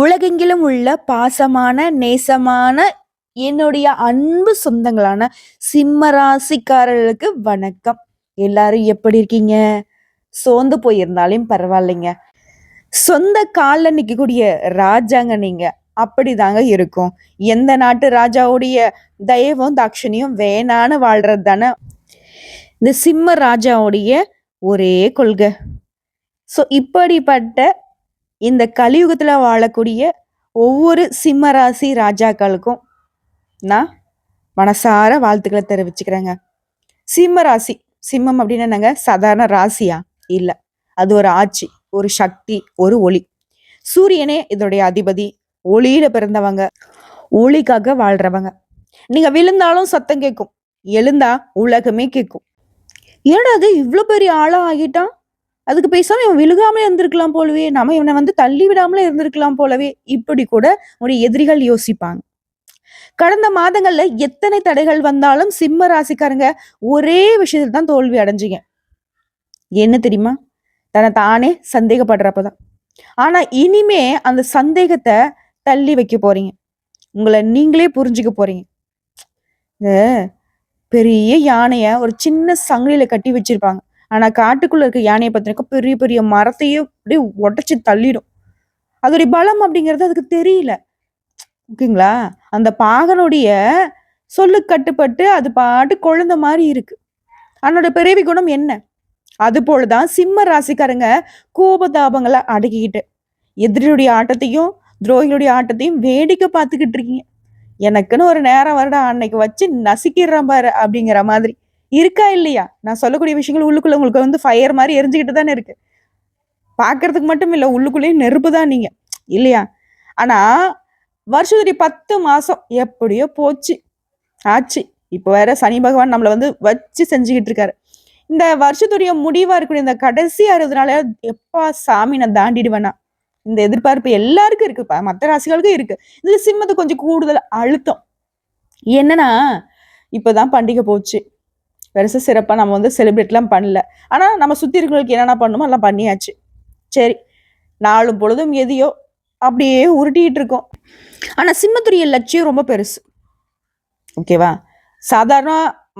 உலகெங்கிலும் உள்ள பாசமான, நேசமான என்னுடைய அன்பு சொந்தங்களான சிம்ம ராசிக்காரர்களுக்கு வணக்கம். எல்லாரும் எப்படி இருக்கீங்க? சோர்ந்து போயிருந்தாலும் பரவாயில்லைங்க. சொந்த காலில் நிற்கக்கூடிய ராஜாங்க நீங்க. அப்படிதாங்க இருக்கும். எந்த நாட்டு ராஜாவுடைய தயவும், தாட்சணியும் வேணான்னு வாழ்றது தானே இந்த சிம்ம ராஜாவுடைய ஒரே கொள்கை. ஸோ இப்படிப்பட்ட இந்த கலியுகத்துல வாழக்கூடிய ஒவ்வொரு சிம்ம ராசி ராஜாக்களுக்கும் நான் மனசார வாழ்த்துக்களை தெரிவிச்சுக்கிறேங்க. சிம்ம ராசி சிம்மம் அப்படின்னு என்னங்க சாதாரண ராசியா? இல்லை அது ஒரு ஆட்சி, ஒரு சக்தி, ஒரு ஒளி. சூரியனே இதோடைய அதிபதி. ஒளியில பிறந்தவங்க. ஒளிக்காக வாழ்றவங்க. நீங்க விழுந்தாலும் சத்தம் கேட்கும். எழுந்தா உலகமே கேட்கும். என்னடா அது இவ்வளோ பெரிய ஆளா ஆகிட்டான்? அதுக்கு பேசாம இவன் விழுகாமலே இருந்திருக்கலாம் போலவே. நம்ம இவனை வந்து தள்ளி விடாமலே இருந்திருக்கலாம் போலவே. இப்படி கூட உடைய எதிரிகள் யோசிப்பாங்க. கடந்த மாதங்கள்ல எத்தனை தடைகள் வந்தாலும் சிம்ம ராசிக்காரங்க ஒரே விஷயத்துல தான் தோல்வி அடைஞ்சிங்க என்ன தெரியுமா? தன்னை தானே சந்தேகப்படுறப்பதான். ஆனா இனிமே அந்த சந்தேகத்தை தள்ளி வைக்க போறீங்க. உங்களை நீங்களே புரிஞ்சுக்க போறீங்க. பெரிய யானைய ஒரு சின்ன சங்கிலியில கட்டி வச்சிருப்பாங்க. ஆனால் காட்டுக்குள்ளே இருக்க யானையை பார்த்தீங்கன்னா, பெரிய பெரிய மரத்தையே அப்படியே உடச்சி தள்ளிடும். அதோடைய பலம் அப்படிங்கிறது அதுக்கு தெரியல. ஓகேங்களா? அந்த பாகனுடைய சொல்லு கட்டுப்பட்டு அது பாட்டு குழந்த மாதிரி இருக்கு. அதனோட பிறவி குணம் என்ன? அது போலதான் சிம்ம ராசிக்காரங்க கோபதாபங்களை அடக்கிக்கிட்டு, எதிரியுடைய ஆட்டத்தையும், துரோகியுடைய ஆட்டத்தையும் வேடிக்கை பார்த்துக்கிட்டு இருக்கீங்க. எனக்குன்னு ஒரு நேரம் வருடா, அன்னைக்கு வச்சு நசுக்கிடுறேன் பாரு அப்படிங்கிற மாதிரி. இருக்கா இல்லையா? நான் சொல்லக்கூடிய விஷயங்கள் உள்ளுக்குள்ள உங்களுக்கு வந்து ஃபயர் மாதிரி எரிஞ்சுக்கிட்டு தானே இருக்கு. பார்க்கறதுக்கு மட்டும் இல்லை உள்ளுக்குள்ளேயும் நெருப்பு தான் நீங்க. இல்லையா? ஆனா வருஷத்துடைய 10 மாசம் எப்படியோ போச்சு. ஆச்சு. இப்போ வேற சனி பகவான் நம்மளை வந்து வச்சு செஞ்சுக்கிட்டு இருக்காரு. இந்த வருஷத்துடைய முடிவா இருக்கக்கூடிய இந்த கடைசி 60 நாள எப்பா சாமி நான் தாண்டிடுவேனா? இந்த எதிர்பார்ப்பு எல்லாருக்கும் இருக்கு. மற்ற ராசிகளுக்கும் இருக்கு. இதுல சிம்மத்துக்கு கொஞ்சம் கூடுதல் அழுத்தம். என்னன்னா, இப்பதான் பண்டிகை போச்சு. பெருசு சிறப்பாக நம்ம வந்து செலிப்ரேட்லாம் பண்ணல. ஆனால் நம்ம சுற்றி இருக்கிறவங்களுக்கு என்னென்ன பண்ணணுமோ எல்லாம் பண்ணியாச்சு. சரி. நாளும் பொழுதும் எதையோ அப்படியே உருட்டிக்கிட்டு இருக்கோம். ஆனால் சிம்மத்துடைய லட்சியம் ரொம்ப பெருசு. ஓகேவா? சாதாரண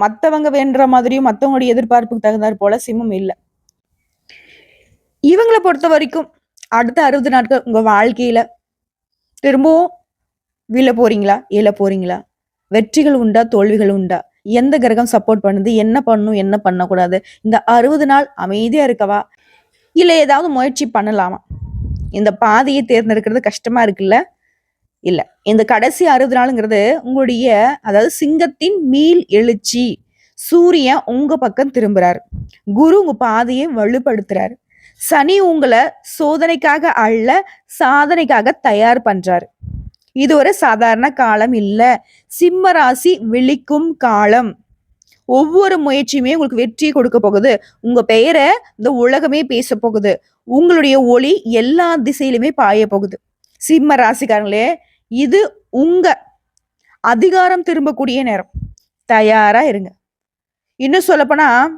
மற்றவங்க வேண்டுற மாதிரியும், மற்றவங்களுடைய எதிர்பார்ப்புக்கு தகுந்தாற் போல சிம்மம் இல்லை இவங்களை பொறுத்த வரைக்கும் அடுத்த 60 நாட்கள் உங்கள் வாழ்க்கையில் திரும்பவும் வீழ போறீங்களா? எழ போறீங்களா? வெற்றிகள் உண்டா? தோல்விகள் உண்டா? எந்த கிரகம் சப்போர்ட் பண்ணுது? என்ன பண்ணும் என்ன பண்ணக்கூடாது? இந்த 60 நாள் அமைதியா இருக்கவா? இல்ல ஏதாவது முயற்சி பண்ணலாமா? இந்த பாதையை தேர்ந்தெடுக்கிறது கஷ்டமா இருக்குல்ல? இல்ல. இந்த கடைசி 60 நாளுங்கிறது உங்களுடைய அதாவது சிங்கத்தின் மீள் எழுச்சி. சூரியன் உங்க பக்கம் திரும்புறாரு. குரு உங்க பாதையை வலுப்படுத்துறாரு. சனி உங்களை சோதனைக்காக அல்ல, சாதனைக்காக தயார் பண்றாரு. இது ஒரு சாதாரண காலம் இல்லை சிம்ம ராசி விழிக்கும் காலம். ஒவ்வொரு முயற்சியுமே உங்களுக்கு வெற்றியை கொடுக்க போகுது. உங்க பெயரை இந்த உலகமே பேசப் போகுது. உங்களுடைய ஒளி எல்லா திசையிலுமே பாயப் போகுது. சிம்ம ராசிக்காரங்களே, இது உங்க அதிகாரம் திரும்பக்கூடிய நேரம். தயாரா இருங்க. இன்னும் சொல்லப்போனா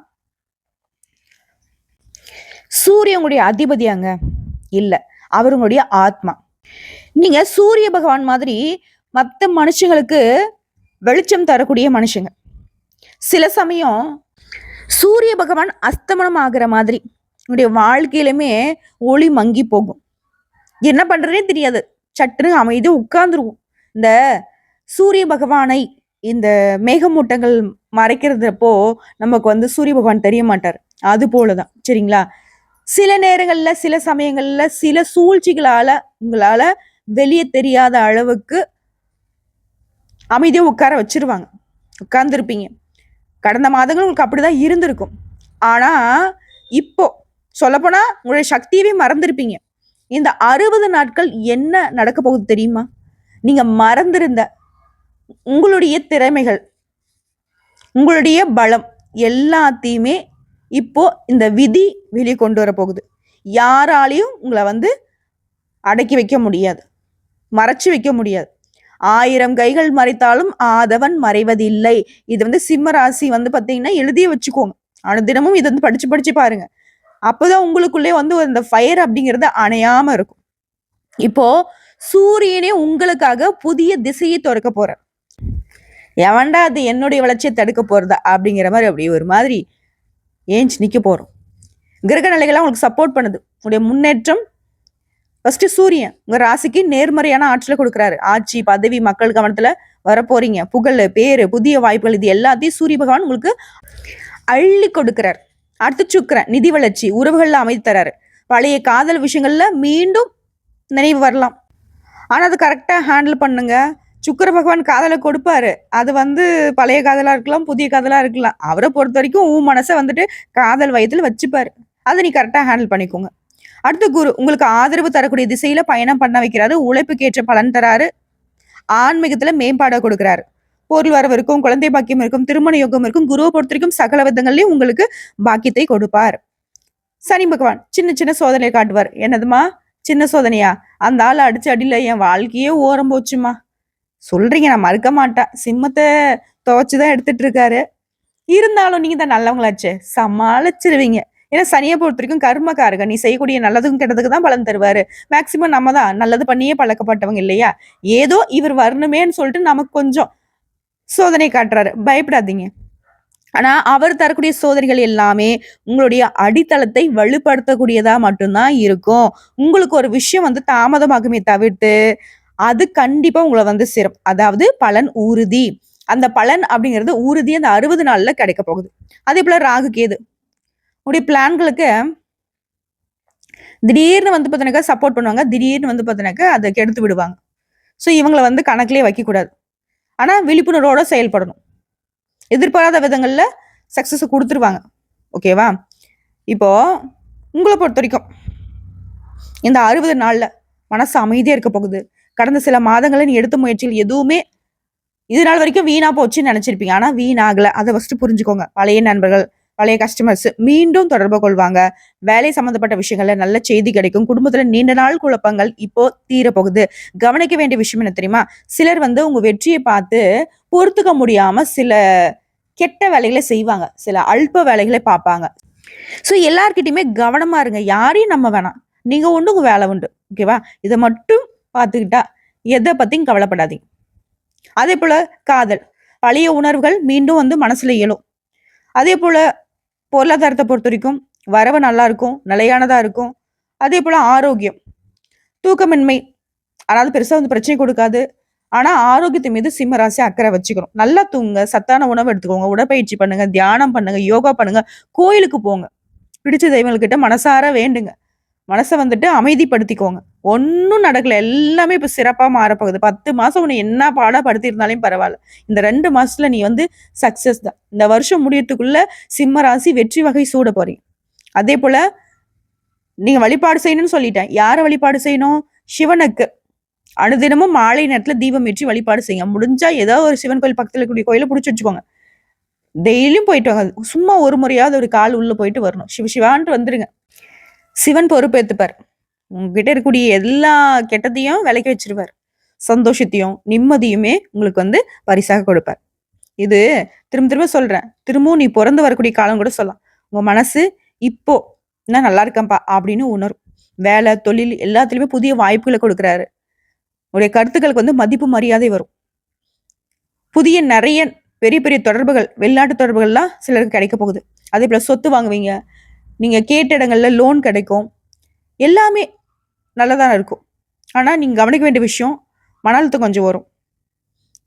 சூரியனுடைய அதிபதியாங்க? இல்லை அவருங்களுடைய ஆத்மா. நீங்க சூரிய பகவான் மாதிரி மற்ற மனுஷங்களுக்கு வெளிச்சம் தரக்கூடிய மனுஷங்க. சில சமயம் சூரிய பகவான் அஸ்தமனம் ஆகிற மாதிரி உங்களுடைய வாழ்க்கையிலுமே ஒளி மங்கி போகும். என்ன பண்றதே தெரியாது. சட்டுன்னு அமைதி உட்கார்ந்துருவோம். இந்த சூரிய பகவானை இந்த மேகமூட்டங்கள் மறைக்கிறதுப்போ நமக்கு வந்து சூரிய பகவான் தெரிய மாட்டார் அது போலதான் சரிங்களா? சில நேரங்கள்ல, சில சமயங்கள்ல, சில சூழ்ச்சிகளால உங்களால வெளியே தெரியாத அளவுக்கு அமைதியாக உட்கார வச்சிருவாங்க உட்கார்ந்துருப்பீங்க கடந்த மாதங்கள் உங்களுக்கு அப்படிதான் இருந்திருக்கும். ஆனால் இப்போ சொல்லப்போனால் உங்களுடைய சக்தியவே மறந்துருப்பீங்க இந்த 60 நாட்கள் என்ன நடக்க போகுது தெரியுமா? நீங்கள் மறந்திருந்த உங்களுடைய திறமைகள், உங்களுடைய பலம் எல்லாத்தையுமே இப்போ இந்த விதி வெளியே கொண்டு வர போகுது. யாராலையும் உங்களை வந்து அடக்கி வைக்க முடியாது. மறைச்சு வைக்க முடியாது. ஆயிரம் கைகள் மறைத்தாலும் ஆதவன் மறைவதில்லை. இது வந்து சிம்ம ராசி வந்து பார்த்தீங்கன்னா, எழுதியே வச்சுக்கோங்க. அனுதினமும் இதை வந்து படிச்சு படிச்சு பாருங்க. அப்போதான் உங்களுக்குள்ளே வந்து அந்த ஃபயர் அப்படிங்கிறது அணையாம இருக்கும். இப்போ சூரியனே உங்களுக்காக புதிய திசையை திறக்க போறார் எவன்டா அது என்னுடைய வளர்ச்சியை தடுக்க போறதா அப்படிங்கிற மாதிரி அப்படி ஒரு மாதிரி ஏஞ்சி நிற்க போறோம் கிரக நிலைகள்லாம் உங்களுக்கு சப்போர்ட் பண்ணுது உங்களுடைய முன்னேற்றம் ஃபர்ஸ்ட் சூரியன் உங்க ராசிக்கு நேர்மறையான ஆற்றலை கொடுக்குறாரு. ஆட்சி பதவி மக்கள் கவனத்துல வரப்போறீங்க. புகழ் பேரு புதிய வாய்ப்புகள் இது எல்லாத்தையும் சூரிய பகவான் உங்களுக்கு அள்ளி கொடுக்கிறார். அடுத்து சுக்கரன் நிதி வளர்ச்சி உறவுகள்ல அமைதி தராரு. பழைய காதல் விஷயங்கள்ல மீண்டும் நினைவு வரலாம். ஆனா அது கரெக்டா ஹேண்டில் பண்ணுங்க. சுக்கர பகவான் காதலை கொடுப்பாரு. அது வந்து பழைய காதலா இருக்கலாம் புதிய காதலா இருக்கலாம். அவரை பொறுத்த வரைக்கும் உன் மனசை வந்துட்டு காதல் வயதில் வச்சுப்பாரு. அதை நீ கரெக்டாக ஹேண்டில் பண்ணிக்கோங்க. அடுத்து குரு உங்களுக்கு ஆதரவு தரக்கூடிய திசையில பயணம் பண்ண வைக்கிறாரு. உழைப்புக்கு ஏற்ற பலன் தராரு. ஆன்மீகத்துல மேம்பாட கொடுக்குறாரு. பொருள் வரவு இருக்கும் குழந்தை பாக்கியம் இருக்கும் திருமண யோகம் இருக்கும் குருவை பொறுத்த வரைக்கும் சகல விதங்கள்லயும் உங்களுக்கு பாக்கியத்தை கொடுப்பார். சனி பகவான் சின்ன சின்ன சோதனையை காட்டுவார். என்னதுமா? சின்ன சோதனையா? அந்த ஆள் அடிச்சு அடியில என் வாழ்க்கையே ஓரம் போச்சுமா? சொல்றீங்க நான் மறுக்க மாட்டேன். சிம்மத்தை துவைச்சுதான் எடுத்துட்டு இருக்காரு. இருந்தாலும் நீங்க தான் நல்லவங்களாச்சே. சமாளிச்சிருவீங்க. ஏன்னா சனியை பொறுத்த வரைக்கும் கர்மக்காரங்க நீ செய்யக்கூடிய நல்லதுக்கும் கெட்டதுக்கு தான் பலன் தருவாரு. மேக்சிமம் நம்ம தான் நல்லது பண்ணியே பழக்கப்பட்டவங்க இல்லையா? ஏதோ இவர் வரணுமேன்னு சொல்லிட்டு நமக்கு கொஞ்சம் சோதனை காட்டுறாரு. பயப்படாதீங்க. ஆனா அவர் தரக்கூடிய சோதனைகள் எல்லாமே உங்களுடைய அடித்தளத்தை வலுப்படுத்தக்கூடியதா மட்டும்தான் இருக்கும். உங்களுக்கு ஒரு விஷயம் வந்து தாமதமாகுமே தவிர்த்து அது கண்டிப்பா உங்களை வந்து சேரும். அதாவது பலன் உறுதி. அந்த பலன் அப்படிங்கிறது உறுதி அந்த அறுபது நாள்ல கிடைக்க போகுது. அதே போல ராகு கேது. உடைய பிளான்களுக்கு திடீர்னு வந்து பார்த்தீங்கன்னாக்கா சப்போர்ட் பண்ணுவாங்க. திடீர்னு வந்து பார்த்தீங்கன்னாக்கா அதை கெடுத்து விடுவாங்க. ஸோ இவங்களை வந்து கணக்கிலே வைக்கக்கூடாது. ஆனால் விழிப்புணர்வோடு செயல்படணும். எதிர்பாராத விதங்களில் சக்ஸஸை கொடுத்துருவாங்க. ஓகேவா இப்போ உங்களை பொறுத்த வரைக்கும் இந்த அறுபது நாளில் மனசு அமைதியாக இருக்க போகுது. கடந்த சில மாதங்களில் நீ எடுத்த முயற்சிகள் எதுவுமே இது நாள் வரைக்கும் வீணாக போச்சுன்னு நினச்சிருப்பீங்க. ஆனால் வீணாகலை. அதை ஃபஸ்ட்டு புரிஞ்சுக்கோங்க. பழைய நண்பர்கள் பழைய கஸ்டமர்ஸ் மீண்டும் தொடர்பு கொள்வாங்க. வேலை சம்பந்தப்பட்ட விஷயங்கள்ல நல்ல செய்தி கிடைக்கும். குடும்பத்துல நீண்ட நாள் குழப்பங்கள் இப்போ தீரப்போகுது. கவனிக்க வேண்டிய விஷயம் என்ன தெரியுமா? சிலர் வந்து உங்க வெற்றியை பார்த்து பொறுத்துக்க முடியாம சில கெட்ட வேலைகளை செய்வாங்க. சில அல்ப வேலைகளை பார்ப்பாங்க. ஸோ எல்லார்கிட்டயுமே கவனமா இருங்க. யாரையும் நம்ம வேணாம். நீங்க ஒன்று உங்க வேலை உண்டு. ஓகேவா இதை மட்டும் பார்த்துக்கிட்டா எதை பத்தியும் கவலைப்படாதீங்க. அதே போல காதல். பழைய உணர்வுகள் மீண்டும் வந்து மனசுல இயலும் அதே போல பொருளாதாரத்தை பொறுத்த வரைக்கும் வரவு நல்லா இருக்கும் நிலையானதா இருக்கும். அதே போல் ஆரோக்கியம். தூக்கமின்மை அதாவது பெருசாக வந்து பிரச்சனை கொடுக்காது. ஆனால் ஆரோக்கியத்து மீது சிம்மராசி அக்கறை வச்சுக்கணும். நல்லா தூங்க சத்தான உணவு எடுத்துக்கோங்க உடற்பயிற்சி பண்ணுங்க தியானம் பண்ணுங்க யோகா பண்ணுங்க கோயிலுக்கு போங்க. பிடிச்ச தெய்வங்கள்கிட்ட மனசார வேண்டுங்க. மனசை வந்துட்டு அமைதிப்படுத்திக்கோங்க. ஒன்றும் நடக்கல. எல்லாமே இப்போ சிறப்பாக மாறப்போகுது. பத்து மாதம் உன்னை என்ன பாடப்படுத்தியிருந்தாலும் பரவாயில்ல. இந்த ரெண்டு மாதத்தில் நீ வந்து சக்ஸஸ் தான். இந்த வருஷம் முடியறதுக்குள்ள சிம்ம ராசி வெற்றி வகை சூட போறீங்க. அதே போல் நீங்கள் வழிபாடு செய்யணும்னு சொல்லிட்டேன். யாரை வழிபாடு செய்யணும்? சிவனுக்கு. அனுதினமும் மாலை நேரத்தில் தீபம் ஏற்றி வழிபாடு செய்யுங்க. முடிஞ்சா ஏதோ ஒரு சிவன் கோயில் பக்கத்தில் இருக்கக்கூடிய கோயிலை பிடிச்சி வச்சுக்கோங்க. டெய்லியும் போயிட்டு வாங்க. சும்மா ஒரு முறையாவது ஒரு கால் உள்ளே போயிட்டு வரணும். சிவ சிவான்ட்டு வந்துருங்க. சிவன் பொறுப்பேற்றுப்பார் உங்ககிட்ட இருக்கக்கூடிய எல்லா கெட்டதையும் விலைக்கு வச்சிருவார். சந்தோஷத்தையும் நிம்மதியுமே உங்களுக்கு வந்து பரிசாக கொடுப்பார். இது திரும்ப திரும்ப சொல்றேன். திரும்பவும் நீ பிறந்து வரக்கூடிய காலம் கூட சொல்லலாம். உங்க மனசு இப்போ நான் நல்லா இருக்கேன்ப்பா அப்படின்னு உணரும். வேலை தொழில் எல்லாத்துலயுமே புதிய வாய்ப்புகளை கொடுக்குறாரு. உடைய கருத்துக்களுக்கு வந்து மதிப்பு மரியாதை வரும். புதிய நிறைய பெரிய பெரிய தொடர்புகள் வெளிநாட்டு தொடர்புகள்லாம் சிலருக்கு கிடைக்க போகுது. அதே போல சொத்து வாங்குவீங்க. நீங்க கேட்ட இடங்கள்ல லோன் கிடைக்கும். எல்லாமே நல்லதாக இருக்கும். ஆனால் நீங்கள் கவனிக்க வேண்டிய விஷயம் மன அழுத்தம் கொஞ்சம் வரும்.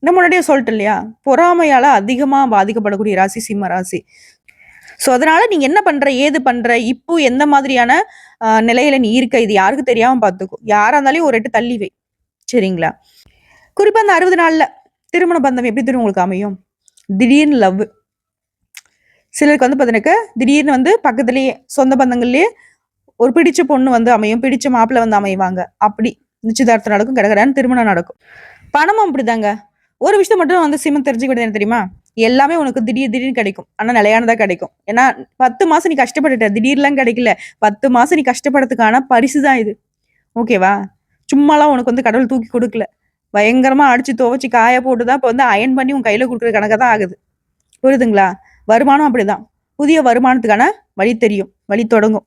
இந்த முன்னாடியே சொல்லிட்டு இல்லையா? பொறாமையால் அதிகமாக பாதிக்கப்படக்கூடிய ராசி சிம்ம ராசி. ஸோ அதனால் நீங்கள் என்ன பண்ணுற ஏது பண்ணுற இப்போ எந்த மாதிரியான நிலையில் நீ இருக்க இது யாருக்கு தெரியாமல் பார்த்துக்கும் யாராக இருந்தாலும் ஒரு எட்டு தள்ளி வை. சரிங்களா? குறிப்பாக அந்த அறுபது நாளில் திருமண பந்தம் எப்படி தெரியும் உங்களுக்கு அமையும்? திடீர்னு லவ். சிலருக்கு வந்து பார்த்தீங்கன்னாக்க திடீர்னு வந்து பக்கத்துலேயே சொந்த பந்தங்கள்லேயே ஒரு பிடிச்ச பொண்ணு வந்து அமையும் பிடிச்ச மாப்பிள்ளை வந்து அமைவாங்க. அப்படி நிச்சயதார்த்தம் நடக்கும் கடகடான்னு திருமணம் நடக்கும். பணமும் அப்படிதாங்க. ஒரு விஷயம் மட்டும் வந்து சிம்மம் தெரிஞ்சுக்கிட்டது என்ன தெரியுமா? எல்லாமே உனக்கு திடீர் திடீர்னு கிடைக்கும். ஆனா நிலையானதா கிடைக்கும். ஏன்னா பத்து மாசம் நீ கஷ்டப்பட்டுட்ட. திடீர்லாம் கிடைக்கல. பத்து மாசம் நீ கஷ்டப்படுறதுக்கான பரிசு தான் இது. ஓகேவா சும்மாலாம் உனக்கு வந்து கடவுள் தூக்கி கொடுக்கல. பயங்கரமா அடிச்சு துவச்சி காய போட்டுதான் இப்போ வந்து அயன் பண்ணி உன் கையில கொடுக்குற கணக்காக தான் ஆகுது. புரியுதுங்களா? வருமானம் அப்படிதான். புதிய வருமானத்துக்கான வழி தெரியும். வழி தொடங்கும்.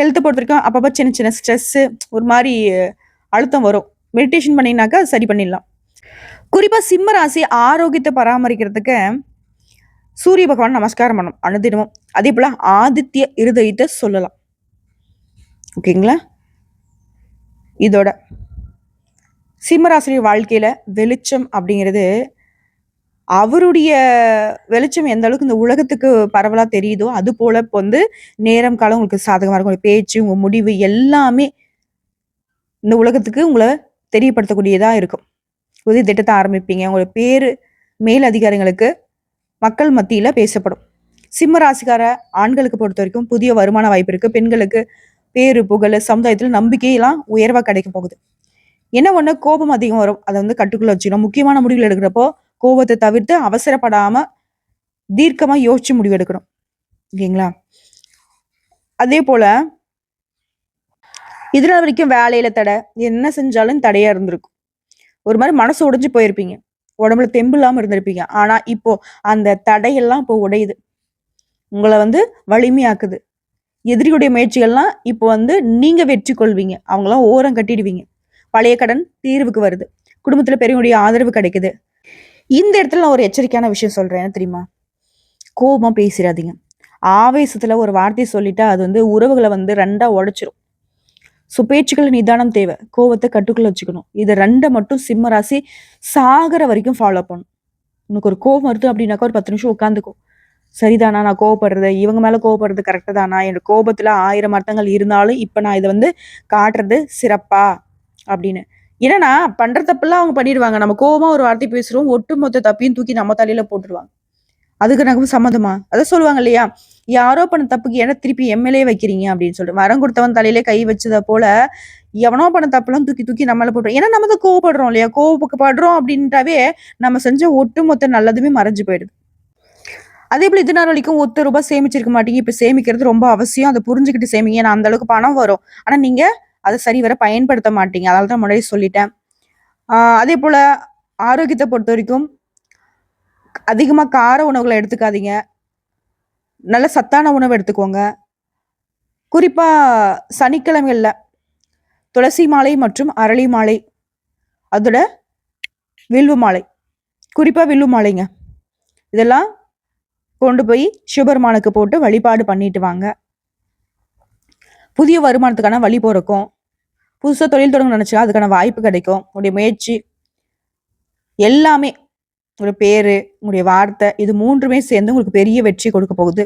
ஹெல்த்தை பொறுத்த வரைக்கும் அப்பப்போ சின்ன சின்ன ஸ்ட்ரெஸ்ஸு ஒரு மாதிரி அழுத்தம் வரும். மெடிடேஷன் பண்ணினாக்கா அது சரி பண்ணிடலாம். குறிப்பாக சிம்ம ராசி ஆரோக்கியத்தை பராமரிக்கிறதுக்கு சூரிய பகவான் நமஸ்காரம் பண்ணும் அனுதினமும். அதே போல் ஆதித்ய இருதயத்தை சொல்லலாம். ஓகேங்களா? இதோட. சிம்மராசிரியர் வாழ்க்கையில் வெளிச்சம் அப்படிங்கிறது அவருடைய வெளிச்சம் எந்த அளவுக்கு இந்த உலகத்துக்கு பரவலாக தெரியுதோ அது போல இப்போ வந்து நேரம் காலம் உங்களுக்கு சாதகமாக இருக்கும். உங்க பேச்சு உங்கள் முடிவு எல்லாமே இந்த உலகத்துக்கு உங்களை தெரியப்படுத்தக்கூடியதாக இருக்கும். புதிய திட்டத்தை ஆரம்பிப்பீங்க. உங்களோட பேர் மேல் அதிகாரிகளுக்கு மக்கள் மத்தியில் பேசப்படும். சிம்ம ராசிக்கார ஆண்களுக்கு பொறுத்த வரைக்கும் புதிய வருமான வாய்ப்பு இருக்குது பெண்களுக்கு பேரு புகழ் சமுதாயத்தில் நம்பிக்கையெல்லாம் உயர்வாக கிடைக்க போகுது. என்ன ஒன்று கோபம் அதிகம் வரும். அதை வந்து கட்டுக்குள்ள வச்சுக்கணும். முக்கியமான முடிவுகள் எடுக்கிறப்போ கோபத்தை தவிர்த்து அவசரப்படாம தீர்க்கமா யோசிச்சு முடிவெடுக்கணும். ஓகேங்களா? அதே போல இதனால வரைக்கும் வேலையில தடை. என்ன செஞ்சாலும் தடையா இருந்திருக்கும். ஒரு மாதிரி மனசு உடைஞ்சு போயிருப்பீங்க. உடம்புல தெம்பு இல்லாம இருந்திருப்பீங்க. ஆனா இப்போ அந்த தடையெல்லாம் இப்போ உடையுது. உங்களை வந்து வலிமையாக்குது. எதிரியுடைய முயற்சிகள்லாம் இப்போ வந்து நீங்க வெற்றி கொள்வீங்க. அவங்களாம் ஓரம் கட்டிடுவீங்க. பழைய கடன் தீர்வுக்கு வருது. குடும்பத்துல பெரியவங்களுடைய ஆதரவு கிடைக்குது. இந்த இடத்துல நான் ஒரு எச்சரிக்கையான விஷயம் சொல்கிறேன் என்ன தெரியுமா? கோபமாக பேசிடாதீங்க. ஆவேசத்தில் ஒரு வார்த்தை சொல்லிட்டா அது வந்து உறவுகளை வந்து ரெண்டாக உடைச்சிரும். ஸோ பேச்சுக்கள் நிதானம் தேவை. கோவத்தை கட்டுக்குள்ள வச்சுக்கணும். இதை ரெண்டை மட்டும் சிம்ம ராசி சாகர வரைக்கும் ஃபாலோ பண்ணும் உனக்கு ஒரு கோவம் வருது அப்படின்னாக்கா ஒரு பத்து நிமிஷம் உட்காந்துக்கும் சரிதானா நான் கோவப்படுறது? இவங்க மேலே கோவப்படுறது கரெக்டாக தானா? என் கோபத்தில் ஆயிரம் அர்த்தங்கள் இருந்தாலும் இப்போ நான் இதை வந்து காட்டுறது சிறப்பா? அப்படின்னு. என்னன்னா பண்ற தப்பெல்லாம் அவங்க பண்ணிடுவாங்க. நம்ம கோபமா ஒரு வார்த்தை பேசுறோம் ஒட்டு மொத்த தப்பையும் தூக்கி நம்ம தலையில போட்டுருவாங்க. அதுக்கு நமக்கு சம்மந்தமா? அதை சொல்லுவாங்க இல்லையா? யாரோ பண்ண தப்புக்கு ஏன்னா திருப்பி எம்எல்ஏ வைக்கிறீங்க அப்படின்னு சொல்லிட்டு வரம் கொடுத்தவன் தலையில கை வச்சத போல எவனோ பண்ண தப்பெல்லாம் தூக்கி தூக்கி நம்மள போட்டுரும் ஏன்னா நம்ம தான் கோவப்படுறோம் இல்லையா? கோவப்படுறோம் அப்படின்ட்டாவே நம்ம செஞ்ச ஒட்டு மொத்த நல்லதுமே மறைஞ்சு போயிடுது. அதே போல இது நாள் வரைக்கும் ஒத்த ரூபாய் சேமிச்சிருக்க மாட்டீங்க. இப்ப சேமிக்கிறது ரொம்ப அவசியம். அதை புரிஞ்சுக்கிட்டு சேமிங்க. ஏன்னா அந்த அளவுக்கு பணம் வரும். ஆனா நீங்க அதை சரி வர பயன்படுத்த மாட்டீங்க. அதனால தான் முன்னாடி சொல்லிட்டேன். அதே போல் ஆரோக்கியத்தை பொறுத்த வரைக்கும் அதிகமாக கார உணவுகளை எடுத்துக்காதீங்க. நல்ல சத்தான உணவு எடுத்துக்கோங்க. குறிப்பாக சனிக்கிழமைகளில் துளசி மாலை மற்றும் அரளி மாலை. அதோட வில்வு மாலை. குறிப்பாக வில்வு மாலைங்க. இதெல்லாம் கொண்டு போய் சிவபெருமானுக்கு போட்டு வழிபாடு பண்ணிட்டு வாங்க. புதிய வருமானத்துக்கான வழி பிறக்கும். புதுசாக தொழில் தொடங்க நினைச்சா அதுக்கான வாய்ப்பு கிடைக்கும். உங்களுடைய முயற்சி எல்லாமே உங்களுடைய பேரு உங்களுடைய வார்த்தை இது மூன்றுமே சேர்ந்து உங்களுக்கு பெரிய வெற்றி கொடுக்க போகுது.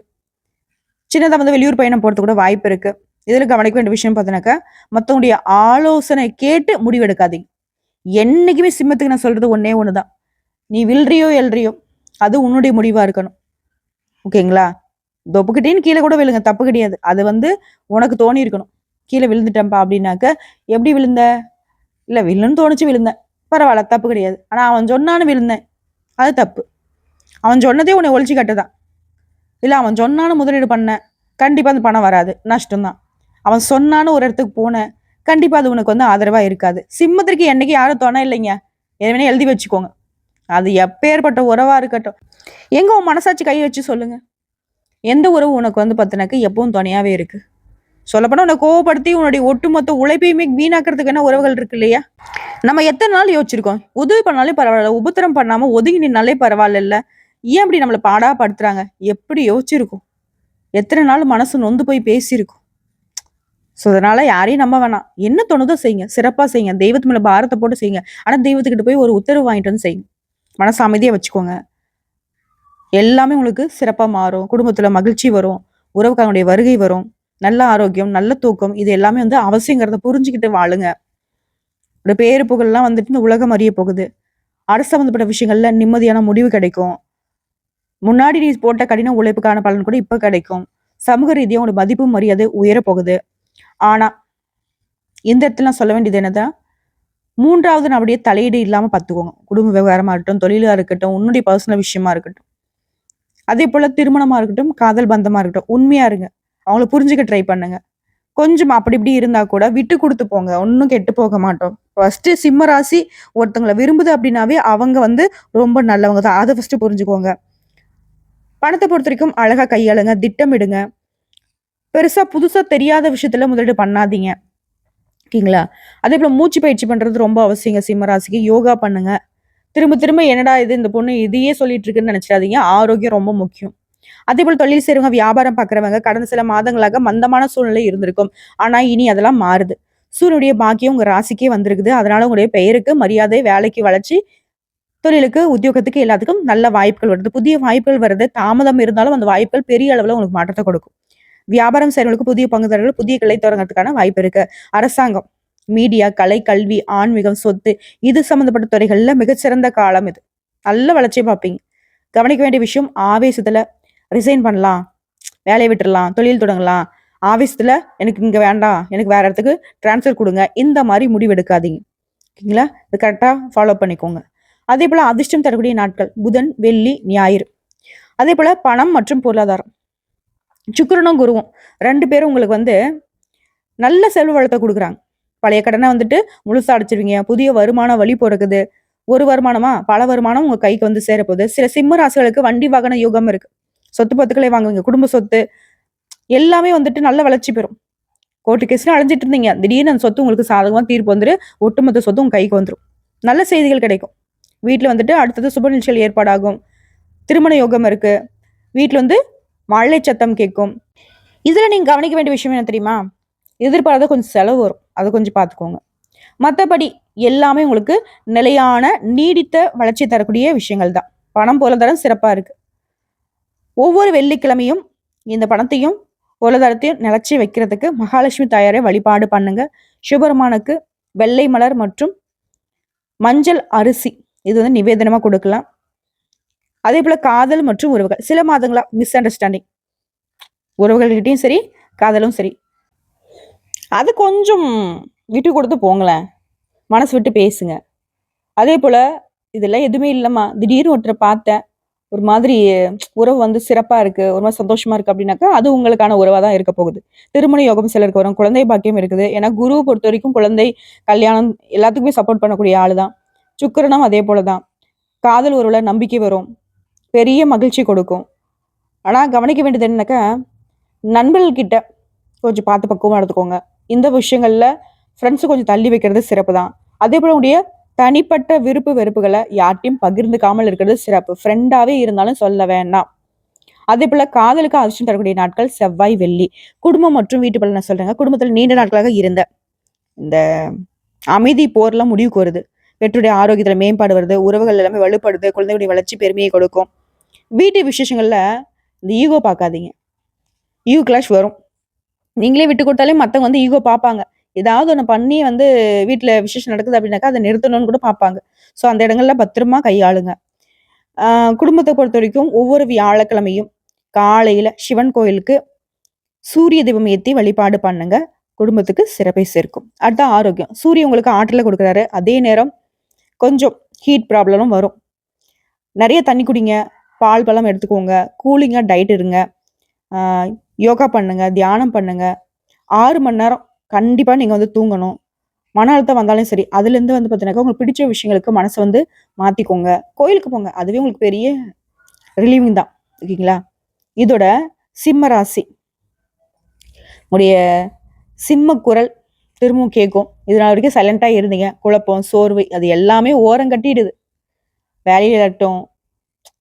சின்னதாக வந்து வெளியூர் பயணம் போகிறது கூட வாய்ப்பு இருக்கு. இதில் கவனிக்க வேண்டிய விஷயம் பார்த்தீங்கன்னாக்கா மற்றவங்களுடைய ஆலோசனை கேட்டு முடிவெடுக்காதீங்க என்னைக்குமே சிம்மத்துக்கு நான் சொல்றது ஒன்னே தான் நீ வில்றியோ எழுறியோ அது உன்னுடைய முடிவா இருக்கணும். ஓகேங்களா? தொப்புக்கிட்டேன்னு கீழே கூட விழுங்க. தப்பு கிடையாது. அது வந்து உனக்கு தோணி இருக்கணும். கீழே விழுந்துட்டேன்ப்பா அப்படின்னாக்க எப்படி விழுந்த? இல்லை விழுன்னு தோணுச்சு விழுந்தேன் பரவாயில்ல தப்பு கிடையாது. ஆனால் அவன் சொன்னான்னு விழுந்தேன். அது தப்பு. அவன் சொன்னதே உன்னை ஒழிச்சு கட்டுதான். இல்லை அவன் சொன்னான்னு முதலீடு பண்ண கண்டிப்பாக அந்த பணம் வராது. நஷ்டம்தான். அவன் சொன்னான்னு ஒரு இடத்துக்கு போனேன் கண்டிப்பாக அது உனக்கு வந்து ஆதரவாக இருக்காது. சிம்மத்திற்கு என்னைக்கு யாரும் துணை இல்லைங்க. எதுவுமே எழுதி வச்சுக்கோங்க. அது எப்பேற்பட்ட உறவாக இருக்கட்டும். எங்கே உன் மனசாட்சி கை வச்சு சொல்லுங்கள் எந்த உறவு உனக்கு வந்து பார்த்தினாக்க எப்பவும் துணையாவே இருக்கு? சொல்லப்போனா உன்னை கோவப்படுத்தி உன்னுடைய ஒட்டுமொத்த உழைப்பையுமே வீணாக்கிறதுக்கு என்ன உறவுகள் இருக்கு இல்லையா? நம்ம எத்தனை நாள் யோசிச்சிருக்கோம். உதவி பண்ணாலே பரவாயில்ல உபத்திரம் பண்ணாம ஒதுங்கி நின்னாலே பரவாயில்ல இல்ல ஏன் அப்படி நம்மளை பாடா படுத்துறாங்க? எப்படி யோசிச்சிருக்கோம். எத்தனை நாள் மனசு நொந்து போய் பேசியிருக்கோம். ஸோ அதனால யாரையும் நம்ப வேணாம். என்ன தோணுதோ செய்யுங்க. சிறப்பாக செய்யுங்க. தெய்வத்து மேலே பாரத்தை போட்டு செய்யுங்க. ஆனால் தெய்வத்துக்கிட்ட போய் ஒரு உத்தரவு வாங்கிட்டு வந்து செய்யுங்க. மனசு அமைதியாக வச்சுக்கோங்க. எல்லாமே உங்களுக்கு சிறப்பாக மாறும். குடும்பத்தில் மகிழ்ச்சி வரும். உறவுக்காரனுடைய வருகை வரும். நல்ல ஆரோக்கியம் நல்ல தூக்கம் இது எல்லாமே வந்து அவசியங்கிறத புரிஞ்சுக்கிட்டு வாழுங்க. ஒரு பேரு புகழ்லாம் வந்துட்டு இந்த உலகம் அறிய போகுது. அரசு சம்மந்தப்பட்ட விஷயங்கள்ல நிம்மதியான முடிவு கிடைக்கும். முன்னாடி நீ போட்ட கடின உழைப்புக்கான பலன் கூட இப்போ கிடைக்கும். சமூக ரீதியாக உங்களோட மதிப்பு மரியாதை உயர போகுது இந்த இடத்துல நான் சொல்ல வேண்டியது என்னதான் மூன்றாவது நம்முடைய தலையீடு இல்லாமல் பார்த்துக்கோங்க. குடும்ப விவகாரமாக இருக்கட்டும் தொழிலாக இருக்கட்டும் உன்னுடைய பர்சனல் விஷயமா இருக்கட்டும். அதே போல திருமணமா இருக்கட்டும் காதல் பந்தமா இருக்கட்டும் உண்மையா இருங்க. அவங்கள புரிஞ்சுக்க ட்ரை பண்ணுங்க. கொஞ்சம் அப்படி இப்படி இருந்தா கூட விட்டு கொடுத்து போங்க. ஒன்றும் கெட்டு போக மாட்டோம். ஃபர்ஸ்ட் சிம்ம ராசி ஒருத்தங்களை விரும்புது அப்படின்னாவே அவங்க வந்து ரொம்ப நல்லவங்க தான். அதை ஃபர்ஸ்ட் புரிஞ்சுக்கோங்க. பணத்தை பொறுத்த வரைக்கும் அழகா கையாளுங்க திட்டமிடுங்க. பெருசா புதுசா தெரியாத விஷயத்துல முதலீடு பண்ணாதீங்க. ஓகேங்களா? அதே போல் மூச்சு பயிற்சி பண்ணுறது ரொம்ப அவசியங்க. சிம்ம ராசிக்கு யோகா பண்ணுங்க. திரும்ப திரும்ப என்னடா இது இந்த பொண்ணு இதையே சொல்லிட்டு இருக்குன்னு நினைச்சிடாதீங்க. ஆரோக்கியம் ரொம்ப முக்கியம். அதே போல் தொழில் செய்யறவங்க வியாபாரம் பார்க்குறவங்க கடந்த சில மாதங்களாக மந்தமான சூழ்நிலை இருந்திருக்கும். ஆனால் இனி அதெல்லாம் மாறுது. சூரியனுடைய பாக்கியம் உங்கள் ராசிக்கே வந்திருக்குது. அதனால உங்களுடைய பெயருக்கு மரியாதை வேலைக்கு வளர்ச்சி தொழிலுக்கு உத்தியோகத்துக்கு எல்லாத்துக்கும் நல்ல வாய்ப்புகள் வருது. புதிய வாய்ப்புகள் வருது தாமதம் இருந்தாலும் அந்த வாய்ப்புகள் பெரிய அளவில் உங்களுக்கு மாற்றத்தை கொடுக்கும். வியாபாரம் செய்யறவங்களுக்கு புதிய பங்குதாரர்கள் புதிய கிளை தொடங்குறதுக்கான வாய்ப்பு இருக்கு. அரசாங்கம் மீடியா கலை கல்வி ஆன்மீகம் சொத்து இது சம்பந்தப்பட்ட துறைகளில் மிகச்சிறந்த காலம் இது. நல்ல வளர்ச்சியை பார்ப்பீங்க கவனிக்க வேண்டிய விஷயம் ஆவேசத்தில் ரிசைன் பண்ணலாம் வேலையை விட்டுடலாம் தொழில் தொடங்கலாம். ஆவேசத்தில் எனக்கு இங்கே வேண்டாம் எனக்கு வேற இடத்துக்கு ட்ரான்ஸ்ஃபர் கொடுங்க இந்த மாதிரி முடிவெடுக்காதீங்க ஓகேங்களா? இது கரெக்டாக ஃபாலோ பண்ணிக்கோங்க. அதே போல் அதிர்ஷ்டம் தரக்கூடிய நாட்கள் புதன் வெள்ளி ஞாயிறு. அதே போல் பணம் மற்றும் பொருளாதாரம். சுக்கரனும் குருவும் ரெண்டு பேரும் உங்களுக்கு வந்து நல்ல செல்வ வளத்தை கொடுக்குறாங்க. பழைய கடனை வந்துட்டு முழுசா அடைச்சிருவீங்க. புதிய வருமான வழி பிறக்குது. ஒரு வருமானமா? பல வருமானம் உங்க கைக்கு வந்து சேரப்போகுது. சில சிம்ம ராசிகளுக்கு வண்டி வாகன யோகம் இருக்கு. சொத்து பத்துக்களை வாங்குவீங்க. குடும்ப சொத்து. எல்லாமே வந்துட்டு நல்ல வளர்ச்சி பெறும். கோர்ட்டு கேஸ்ல அழைஞ்சிட்டு இருந்தீங்க. திடீர்னு அந்த சொத்து உங்களுக்கு சாதகமாக தீர்ப்பு வந்துரு. ஒட்டுமொத்த சொத்து உங்க கைக்கு வந்துடும் நல்ல செய்திகள் கிடைக்கும். வீட்டில் வந்துட்டு அடுத்தது சுப நிகழ்ச்சிகள் ஏற்பாடாகும். திருமண யோகம் இருக்கு. வீட்டில் வந்து மழை சத்தம் கேட்கும். இதில் நீங்கள் கவனிக்க வேண்டிய விஷயம் என்ன தெரியுமா? எதிர்பாராத கொஞ்சம் செலவு வரும். அதை கொஞ்சம் பார்த்துக்கோங்க. மற்றபடி எல்லாமே உங்களுக்கு நிலையான நீடித்த வளர்ச்சி தரக்கூடிய விஷயங்கள் தான். பணம் பொருளாதாரம் சிறப்பாக இருக்கு. ஒவ்வொரு வெள்ளிக்கிழமையும் இந்த பணத்தையும் பொருளாதாரத்தையும் நிலச்சி வைக்கிறதுக்கு மகாலட்சுமி தாயாரை வழிபாடு பண்ணுங்க. சிவபெருமானுக்கு வெள்ளை மலர் மற்றும் மஞ்சள் அரிசி இது வந்து நிவேதனமாக கொடுக்கலாம். அதே போல் காதல் மற்றும் உறவுகள் சில மாதங்களா மிஸ் அண்டர்ஸ்டாண்டிங் உறவுகள்கிட்டையும் சரி காதலும் சரி. அது கொஞ்சம் விட்டு கொடுத்து போங்களேன். மனசு விட்டு பேசுங்க. அதே போல் இதெல்லாம் எதுவுமே இல்லைம்மா. திடீர்னு ஒருத்தரை பார்த்தேன். ஒரு மாதிரி உறவு வந்து சிறப்பாக இருக்குது ஒரு மாதிரி சந்தோஷமாக இருக்குது அப்படின்னாக்கா அது உங்களுக்கான உறவாக தான் இருக்க போகுது. திருமண யோகம் சிலருக்கு வரும். குழந்தை பாக்கியம் இருக்குது. ஏன்னா குரு பொறுத்த வரைக்கும் குழந்தை கல்யாணம் எல்லாத்துக்குமே சப்போர்ட் பண்ணக்கூடிய ஆள் தான். சுக்கரனும் அதே போலதான் காதல் உறவில் நம்பிக்கை வரும். பெரிய மகிழ்ச்சி கொடுக்கும். ஆனால் கவனிக்க வேண்டியது என்னன்னாக்கா நண்பர்கள்கிட்ட கொஞ்சம் பார்த்து பக்குவமாக எடுத்துக்கோங்க இந்த விஷயங்களில் ஃப்ரெண்ட்ஸு கொஞ்சம் தள்ளி வைக்கிறது சிறப்பு தான் அதே போல உடைய தனிப்பட்ட விருப்பு வெறுப்புகளை யார்ட்டையும் பகிர்ந்துக்காமல் இருக்கிறது சிறப்பு. ஃப்ரெண்டாகவே இருந்தாலும் சொல்ல வேண்டாம். அதே போல காதலுக்கு அதிர்ஷ்டம் தரக்கூடிய நாட்கள் செவ்வாய் வெள்ளி. குடும்பம் மற்றும் வீட்டு நான் சொல்கிறேங்க குடும்பத்தில் நீண்ட நாட்களாக இருந்த இந்த அமைதி போர்லாம் முடிவுக்கு வருது பெற்றுடைய ஆரோக்கியத்தில் மேம்பாடு வருது. உறவுகள் எல்லாமே வலுப்படுது. குழந்தைகளுடைய வளர்ச்சி பெருமையை கொடுக்கும். வீட்டு விசேஷங்களில் இந்த ஈகோ பார்க்காதீங்க. ஈகோ கிளாஷ் வரும். நீங்களே விட்டு கொடுத்தாலே மற்றவங்க வந்து ஈகோ பார்ப்பாங்க. ஏதாவது ஒன்று பண்ணி வந்து வீட்டில் விசேஷம் நடக்குது அப்படின்னாக்கா அதை நிறுத்தணும்னு கூட பார்ப்பாங்க. ஸோ அந்த இடங்கள்ல பத்திரமா கையாளுங்க. குடும்பத்தை பொறுத்த வரைக்கும் ஒவ்வொரு வியாழக்கிழமையும் காலையில சிவன் கோயிலுக்கு சூரிய தீபம் ஏற்றி வழிபாடு பண்ணுங்க. குடும்பத்துக்கு சிறப்பை சேர்க்கும். அடுத்த ஆரோக்கியம். சூரியன் உங்களுக்கு ஆற்றலை கொடுக்குறாரு. அதே நேரம் கொஞ்சம் ஹீட் ப்ராப்ளமும் வரும். நிறைய தண்ணி குடிங்க. பால் பழம் எடுத்துக்கோங்க. கூலிங்காக டயட் இருங்க. யோகா பண்ணுங்க தியானம் பண்ணுங்க. ஆறு மணி நேரம் கண்டிப்பாக நீங்கள் வந்து தூங்கணும். மன அழுத்தம் வந்தாலும் சரி அதுலேருந்து வந்து பார்த்தீங்கன்னாக்கா உங்களுக்கு பிடிச்ச விஷயங்களுக்கு மனசை வந்து மாற்றிக்கோங்க கோயிலுக்கு போங்க அதுவே உங்களுக்கு பெரிய ரிலீவிங் தான். ஓகேங்களா? இதோட சிம்ம ராசி. உடைய சிம்ம குரல் திரும்பவும் கேட்கும். இதனால் வரைக்கும் சைலண்டாக இருந்தீங்க. குழப்பம் சோர்வு அது எல்லாமே ஓரம் கட்டிடுது. வேலையில் இருக்கட்டும்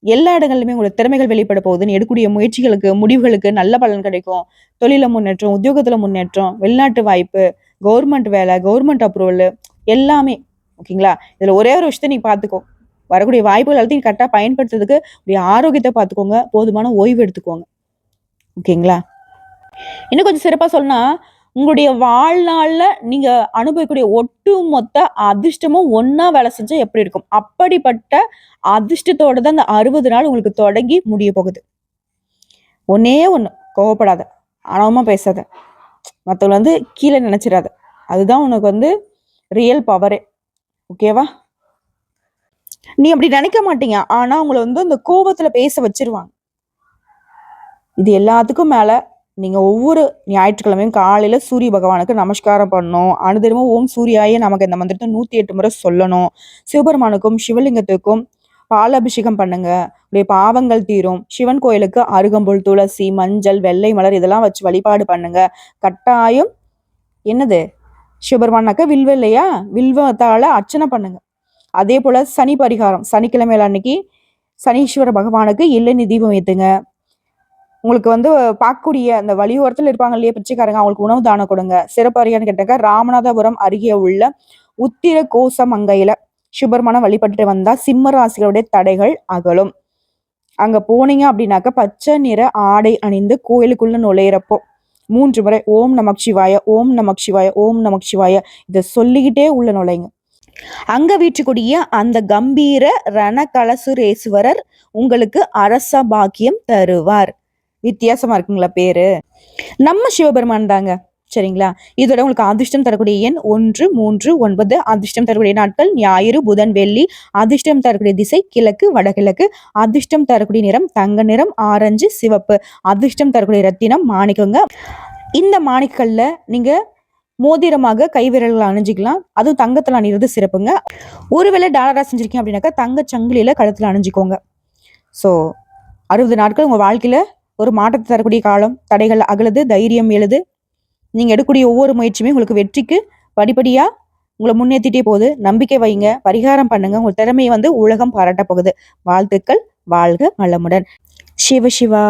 எல்லா இடங்கள்லையுமே உங்களோட திறமைகள் வெளிப்பட போகுதுன்னு எடுக்கக்கூடிய முயற்சிகளுக்கு முடிவுகளுக்கு நல்ல பலன் கிடைக்கும். தொழில முன்னேற்றம் உத்தியோகத்துல முன்னேற்றம் வெளிநாட்டு வாய்ப்பு கவர்மெண்ட் வேலை கவர்மெண்ட் அப்ரூவல் எல்லாமே ஓகேங்களா இதுல ஒரே ஒரு விஷயத்தை நீ பாத்துக்கோ. வரக்கூடிய வாய்ப்புகள் எல்லாத்தையும் கரெக்டாக பயன்படுத்துறதுக்கு உடைய ஆரோக்கியத்தை பார்த்துக்கோங்க போதுமான ஓய்வு எடுத்துக்கோங்க. ஓகேங்களா இன்னும் கொஞ்சம் சிறப்பாக சொன்னால் உங்களுடைய வாழ்நாளில் நீங்கள் அனுபவிக்கக்கூடிய ஒட்டுமொத்த அதிர்ஷ்டமும் ஒன்றா வேலை செஞ்சால் எப்படி இருக்கும்? அப்படிப்பட்ட அதிர்ஷ்டத்தோட தான் அந்த அறுபது நாள் உங்களுக்கு தொடங்கி முடிய போகுது. ஒன்னே ஒன்று கோவப்படாத அனவமாக பேசாத. மற்றவங்களை வந்து கீழே நினச்சிடாத அதுதான் உனக்கு வந்து ரியல் பவரே ஓகேவா நீ அப்படி நினைக்க மாட்டீங்க. ஆனால் உங்களை வந்து அந்த கோபத்தில் பேச வச்சிருவாங்க. இது எல்லாத்துக்கும் மேலே நீங்கள் ஒவ்வொரு ஞாயிற்றுக்கிழமையும் காலையில் சூரிய பகவானுக்கு நமஸ்காரம் பண்ணணும். அனுதினமும் ஓம் சூரியாயே நமக்கு இந்த மந்திரத்தை நூற்றி எட்டு முறை சொல்லணும். சிவபெருமானுக்கும் சிவலிங்கத்துக்கும் பாலாபிஷேகம் பண்ணுங்க. உடைய பாவங்கள் தீரும். சிவன் கோயிலுக்கு அருகம்புல் துளசி மஞ்சள் வெள்ளை மலர் இதெல்லாம் வச்சு வழிபாடு பண்ணுங்க. கட்டாயம் என்னது? சிவபெருமானாக்க வில்வ இல்லையா? வில்வத்தால அர்ச்சனை பண்ணுங்க. அதே போல சனி பரிகாரம். சனிக்கிழமையில அன்னைக்கு சனீஸ்வர பகவானுக்கு எள்ளெண்ணெய் தீபம் ஏத்துங்க உங்களுக்கு வந்து பார்க்கக்கூடிய அந்த வழியோரத்தில் இருப்பாங்க இல்லையா பிச்சைக்காரங்க அவங்களுக்கு உணவு தானம் கொடுங்க. சிறப்பு அறியான்னு கேட்டாக்க ராமநாதபுரம் அருகே உள்ள உத்திர கோசமங்கையில சுபர்மனம் வழிபட்டு வந்தா சிம்ம ராசிகளுடைய தடைகள் அகலும். அங்க போனீங்க அப்படின்னாக்க பச்சை நிற ஆடை அணிந்து கோயிலுக்குள்ள நுழையிறப்போ மூன்று முறை ஓம் நமக் சிவாய ஓம் நமக் சிவாய ஓம் நமக் சிவாய இதை சொல்லிக்கிட்டே உள்ள நுழைங்க. அங்க வீட்டுக்குடிய அந்த கம்பீர ரணகலசுரேஸ்வரர் உங்களுக்கு அரச பாக்கியம் தருவார். வித்தியாசமா இருக்குங்களா பேரு? நம்ம சிவபெருமான் தாங்க. சரிங்களா? இதோட உங்களுக்கு அதிர்ஷ்டம் தரக்கூடிய எண் ஒன்று மூன்று ஒன்பது. அதிர்ஷ்டம் தரக்கூடிய நாட்கள் ஞாயிறு புதன் வெள்ளி. அதிர்ஷ்டம் தரக்கூடிய திசை கிழக்கு வடகிழக்கு. அதிர்ஷ்டம் தரக்கூடிய நிறம் தங்க நிறம் ஆரஞ்சு சிவப்பு. அதிர்ஷ்டம் தரக்கூடிய ரத்தினம் மாணிக்கங்க. இந்த மாணிக்கல்ல நீங்க மோதிரமாக கைவிரல்களை அணிஞ்சிக்கலாம். அதுவும் தங்கத்தில் அணிகிறது சிறப்புங்க. ஒருவேளை டாலராக செஞ்சிருக்கீங்க அப்படின்னாக்கா தங்க சங்கிலியில் கழுத்தில் அணிஞ்சிக்கோங்க. ஸோ அறுபது நாட்கள் உங்கள் வாழ்க்கையில் ஒரு மாற்றத்தை தரக்கூடிய காலம் தடைகள் அகலுது தைரியம் எழுது. நீங்கள் எடுக்கக்கூடிய ஒவ்வொரு முயற்சியுமே உங்களுக்கு வெற்றிக்கு படிப்படியாக உங்களை முன்னேற்றிட்டே போகுது. நம்பிக்கை வைங்க பரிகாரம் பண்ணுங்க. உங்கள் திறமையை வந்து உலகம் பாராட்ட போகுது. வாழ்த்துக்கள் வாழ்க வளமுடன். சிவ சிவா.